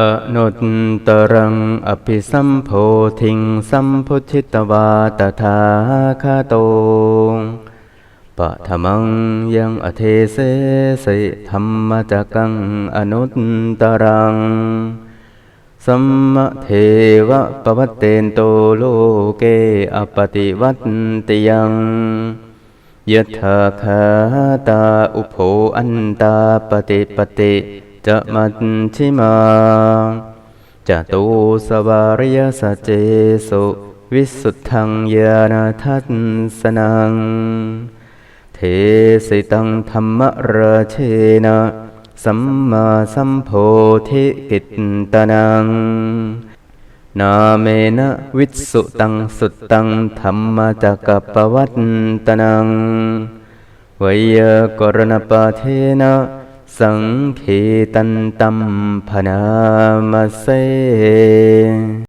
อนุตตรังอภิสัมโพธิงสัมพุทธิตวาตถาคาโตปะธรรมังยังอเทเสสิธรรมจักังอนุตตรัง สัมมเทวะปวัตเตนโตโลเกอปติวัตติยังยะถาคาตาอุโภอันตาปฏิปติ จะมัชชิมาจะตุสวาริยสัจเจสุวิสุทธังญาณทัสสนัง เทสิตังธรรมราเชนะสัมมาสัมโพธิกิตตนัง นาเมนะวิสุตังสุตตังธรรมจักปวัตตนังวยากรณปาเทนะ สังเขตันตัมพนามเส